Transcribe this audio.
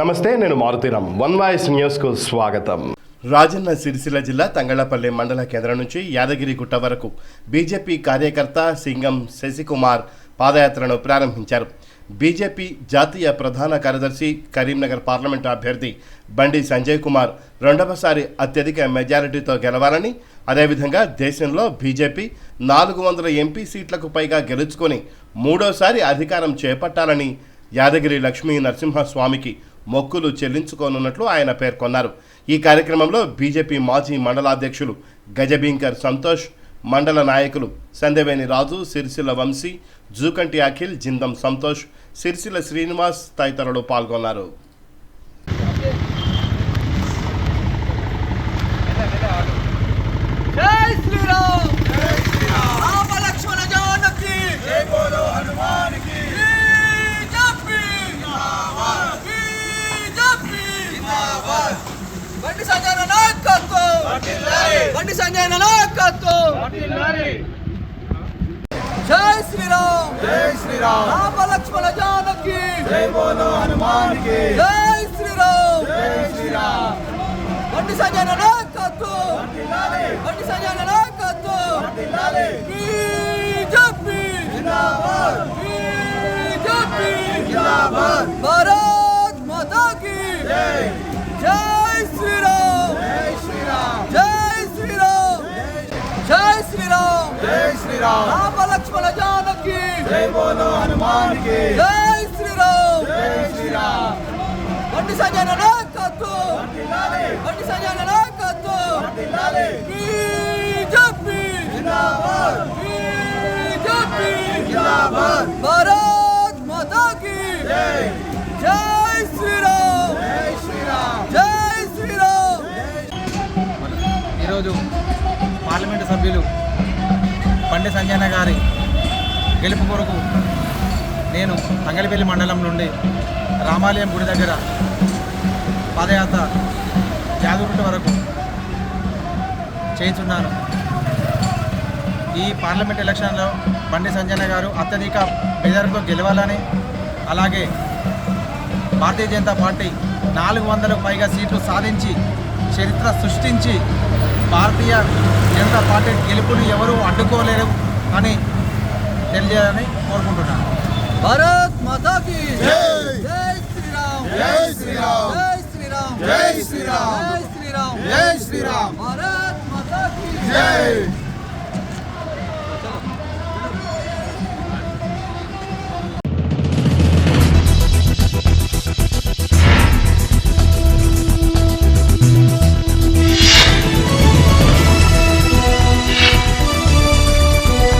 నమస్తే నేను Maruthi Ram one voice న్యూస్కు స్వాగతం. రాజన్న సిరిసిల్ల జిల్లా తంగళపల్లి మండల కేంద్రం నుంచి యాదగిరిగుట్ట వరకు బీజేపీ కార్యకర్త సింగం శశికుమార్ పాదయాత్రను ప్రారంభించారు. బీజేపీ జాతీయ ప్రధాన కార్యదర్శి కరీంనగర్ పార్లమెంటు అభ్యర్థి బండి సంజయ్ కుమార్ రెండవసారి అత్యధిక మెజారిటీతో గెలవాలని అదేవిధంగా దేశంలో బీజేపీ నాలుగు వందల ఎంపీ సీట్లకు పైగా గెలుచుకొని మూడోసారి అధికారం చేపట్టాలని యాదగిరి లక్ష్మీ నరసింహస్వామికి మొక్కులు చెల్లించుకోనున్నట్లు ఆయన పేర్కొన్నారు. ఈ కార్యక్రమంలో బీజేపీ మాజీ మండలాధ్యక్షులు గజబీంకర్ సంతోష్ మండల నాయకులు సందేవేని రాజు సిరిసిల్ల వంశీ జూకంటి అఖిల్ జిందం సంతోష్ సిరిసిల్ల శ్రీనివాస్ తదితరులు పాల్గొన్నారు జై శ్రీరామ్ జై శ్రీరామ్ రామ లక్ష్మణ జానకి జై బోలో హనుమాన్కి బీజేపీ జిందాబాద్ బీజేపీ జిందాబాద్ బండి సంజయ్ నాయకత్వం వర్ధిల్లాలి బండి సంజయ్ నాయకత్వం. జై శ్రీరామ్. జై శ్రీరామ్. రామ లక్ష్మణ జానకి. జై బోలో హనుమాన్కి జై శ్రీరామ్. జై శ్రీరామ్. బండి సంజయ్ నాయకత్వం. బండి సంజయ్ నాయకత్వం. బీజేపీ జిందాబాద్ బీజేపీ జిందాబాద్. భారత్ శ్రీరామ్. రామ లక్ష్మణ జానకి. జై బోలో హనుమాన్కి జై శ్రీరామ్. జై శ్రీరామ్. బండి సంజయ్ నాయకత్వం. బండి సంజయ్ నాయకత్వం. బీజేపీ జిందాబాద్. బీజేపీ జిందాబాద్. భారత్ మాతా కీ జై. జై శ్రీరామ్. జై శ్రీరామ్. జై శ్రీరామ్. ఈరోజు పార్లమెంటు సభ్యులు బండి సంజయన గారి గెలుపు కొరకు నేను తంగలిపల్లి మండలం నుండి రామాలయం గుడి దగ్గర పాదయాత్ర జాగురుట వరకు చేయించున్నాను ఈ పార్లమెంట్ ఎలక్షన్లో బండి సంజయన గారు అత్యధిక మెజారిటీతో గెలవాలని అలాగే భారతీయ జనతా పార్టీ నాలుగు వందలకు పైగా సీట్లు సాధించి చరిత్ర సృష్టించి భారతీయ జనతా పార్టీ గెలుపుని ఎవరూ అడ్డుకోలేరు అని తెలియజేయాలని కోరుకుంటున్నాను. భారత్ మాతా కీ జై శ్రీరామ్! జై శ్రీరామ్! జై శ్రీరామ్! జై శ్రీరామ్! జై శ్రీరామ్! జై శ్రీరామ్! భారత్